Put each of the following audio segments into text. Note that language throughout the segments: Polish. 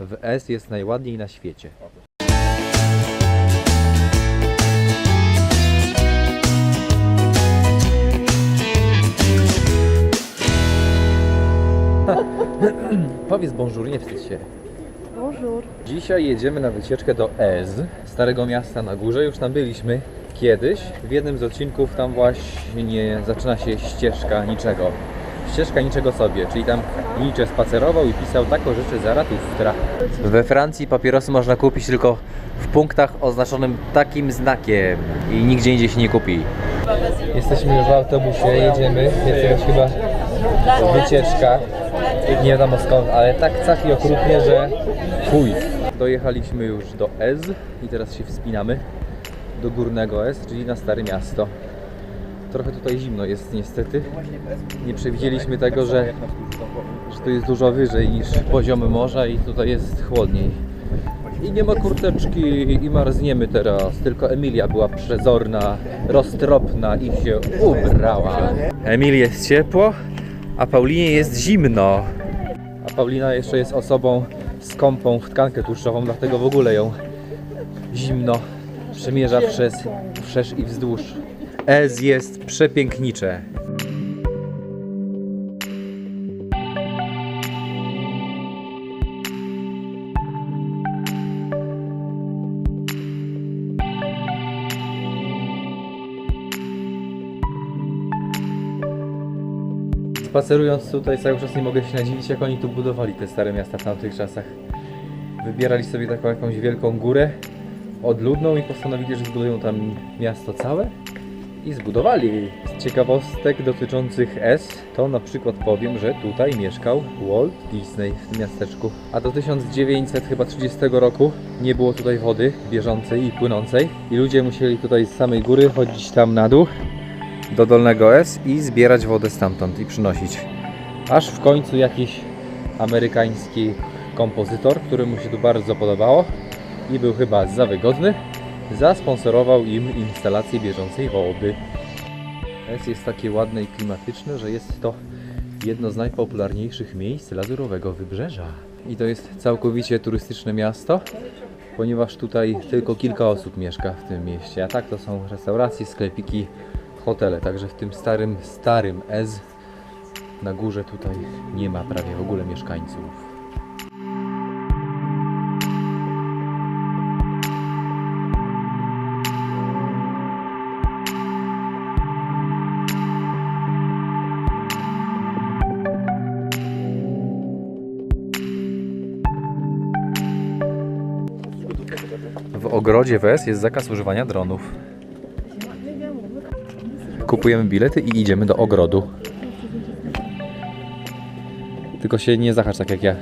W S jest najładniej na świecie. Powiedz bonjour, nie wstydź się. Bonjour. Dzisiaj jedziemy na wycieczkę do Ez, Starego Miasta na górze. Już tam byliśmy kiedyś. W jednym z odcinków tam właśnie zaczyna się ścieżka niczego. Ścieżka niczego sobie, czyli tam Nietzsche spacerował i pisał taką rzeczy Zaratustra. We Francji papierosy można kupić tylko w punktach oznaczonym takim znakiem i nigdzie indziej się nie kupi. Jesteśmy już w autobusie, jedziemy, jest jakaś chyba wycieczka. Nie wiadomo skąd, ale tak cach i okrutnie, że chuj. Dojechaliśmy już do Ez i teraz się wspinamy do górnego Ez, czyli na Stare Miasto. Trochę tutaj zimno jest niestety. Nie przewidzieliśmy tego, że, że to jest dużo wyżej niż poziom morza i tutaj jest chłodniej. I nie ma kurteczki i marzniemy teraz, tylko Emilia była przezorna, roztropna i się ubrała. Emilii jest ciepło, a Paulinie jest zimno. A Paulina jeszcze jest osobą skąpą w tkankę tłuszczową, dlatego w ogóle ją zimno przemierza przez wszerz i wzdłuż. Ez jest przepięknicze. Spacerując tutaj cały czas nie mogę się nadziwić jak oni tu budowali te stare miasta w tamtych czasach. Wybierali sobie taką jakąś wielką górę odludną i postanowili, że zbudują tam miasto całe i zbudowali. Z ciekawostek dotyczących S to na przykład powiem, że tutaj mieszkał Walt Disney w tym miasteczku. A do 1930 roku nie było tutaj wody bieżącej i płynącej i ludzie musieli tutaj z samej góry chodzić tam na dół do Dolnego S i zbierać wodę stamtąd i przynosić. Aż w końcu jakiś amerykański kompozytor, któremu się tu bardzo podobało i był chyba za wygodny, zasponsorował im instalację bieżącej wody. S jest takie ładne i klimatyczne, że jest to jedno z najpopularniejszych miejsc lazurowego wybrzeża. I to jest całkowicie turystyczne miasto, ponieważ tutaj tylko kilka osób mieszka w tym mieście, a tak to są restauracje, sklepiki, hotele. Także w tym starym, starym Ez na górze tutaj nie ma prawie w ogóle mieszkańców. Ogrodzie WES jest zakaz używania dronów. Kupujemy bilety i idziemy do ogrodu. Tylko się nie zahacz tak jak ja.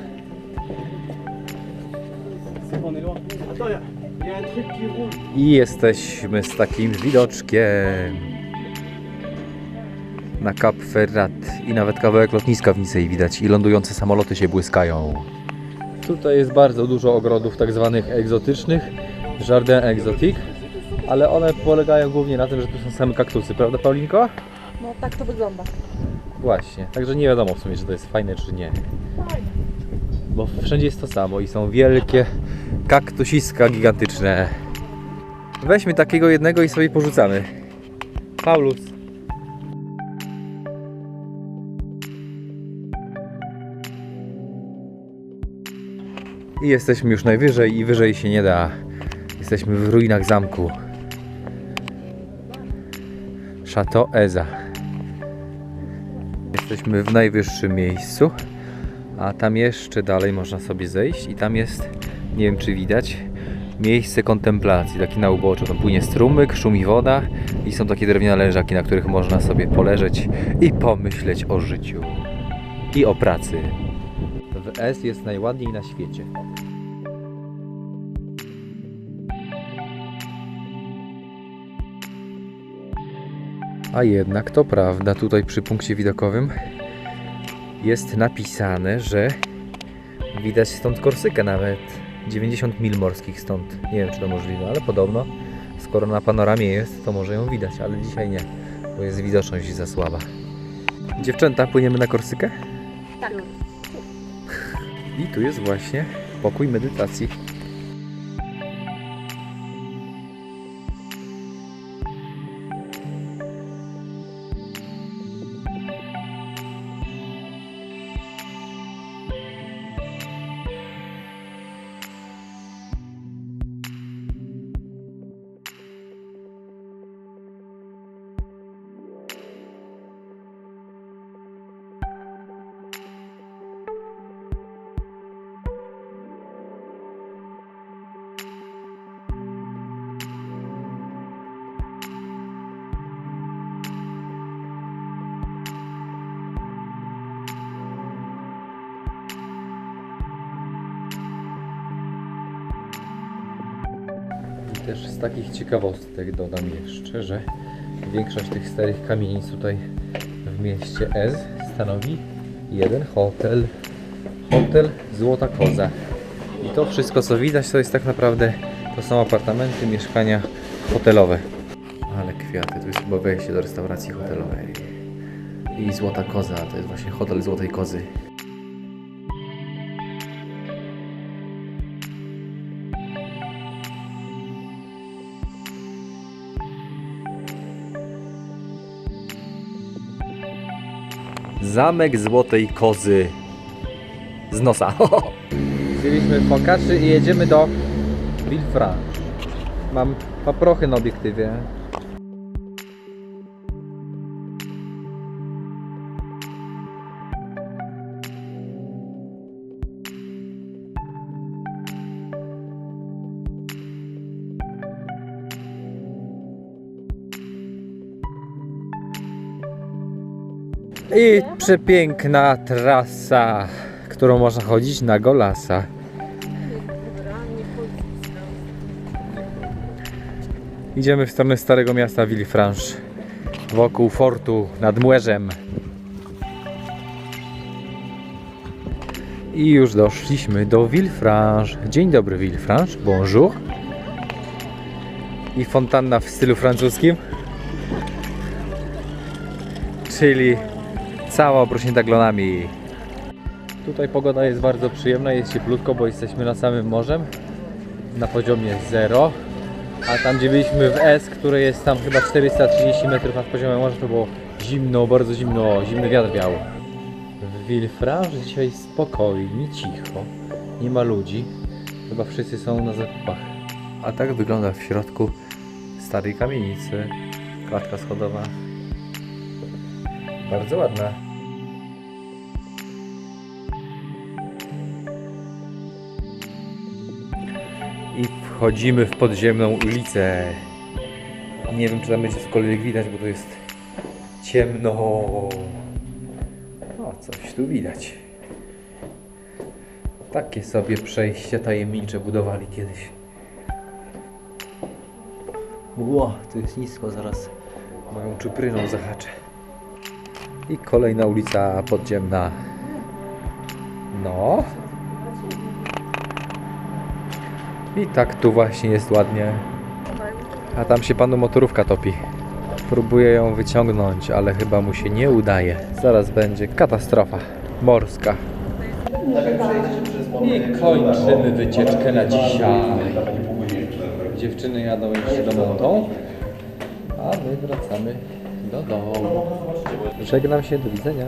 I jesteśmy z takim widoczkiem na Cap Ferrat i nawet kawałek lotniska w Nicei widać i lądujące samoloty się błyskają. Tutaj jest bardzo dużo ogrodów tak zwanych egzotycznych, Jardin Exotique, ale one polegają głównie na tym, że tu są same kaktusy, prawda Paulinko? No tak to wygląda. Właśnie, także nie wiadomo w sumie, czy to jest fajne, czy nie. Bo wszędzie jest to samo i są wielkie kaktusiska gigantyczne. Weźmy takiego jednego i sobie porzucamy. Paulus. I jesteśmy już najwyżej i wyżej się nie da. Jesteśmy w ruinach zamku. Chateau Eza. Jesteśmy w najwyższym miejscu, a tam jeszcze dalej można sobie zejść i tam jest, nie wiem czy widać, miejsce kontemplacji, taki na uboczu. Tam płynie strumyk, szumi woda i są takie drewniane leżaki, na których można sobie poleżeć i pomyśleć o życiu i o pracy. W S jest najładniej na świecie. A jednak to prawda, tutaj przy punkcie widokowym jest napisane, że widać stąd Korsykę nawet. 90 mil morskich stąd. Nie wiem, czy to możliwe, ale podobno, skoro na panoramie jest, to może ją widać, ale dzisiaj nie, bo jest widoczność za słaba. Dziewczęta, płyniemy na Korsykę? Tak. I tu jest właśnie pokój medytacji. Też z takich ciekawostek dodam jeszcze, że większość tych starych kamienic tutaj w mieście Ez stanowi jeden hotel. Hotel Złota Koza. I to wszystko co widać to jest tak naprawdę to są apartamenty, mieszkania hotelowe. Ale kwiaty, to jest chyba wejście do restauracji hotelowej. I Złota Koza, to jest właśnie hotel Złotej Kozy. Zamek Złotej Kozy z nosa. Wzięliśmy fokaczy i jedziemy do Villefranche. Mam paprochy na obiektywie. I przepiękna trasa, którą można chodzić na Golasa. Idziemy w stronę Starego Miasta Villefranche, wokół fortu nad Młerzem. I już doszliśmy do Villefranche. Dzień dobry Villefranche, bonjour. I fontanna w stylu francuskim. Czyli cała obrośnięta glonami. Tutaj pogoda jest bardzo przyjemna, jest cieplutko, bo jesteśmy na samym morzem, na poziomie 0. A tam gdzie byliśmy w S, które jest tam chyba 430 metrów nad poziomem morza, to było zimno, bardzo zimno, zimny wiatr wiał. W Villefranche dzisiaj spokojnie, cicho, nie ma ludzi, chyba wszyscy są na zakupach. A tak wygląda w środku starej kamienicy, klatka schodowa. Bardzo ładna. I wchodzimy w podziemną ulicę. Nie wiem, czy tam będzie cokolwiek widać, bo to jest ciemno. O, coś tu widać. Takie sobie przejście tajemnicze budowali kiedyś. Ło, to jest nisko, zaraz moją czupryną zahaczę. I kolejna ulica podziemna. No. I tak tu właśnie jest ładnie. A tam się panu motorówka topi. Próbuję ją wyciągnąć, ale chyba mu się nie udaje. Zaraz będzie katastrofa morska. I kończymy wycieczkę na dzisiaj. Dziewczyny jadą jeszcze do Montą, a my wracamy do domu. Żegnam się, do widzenia.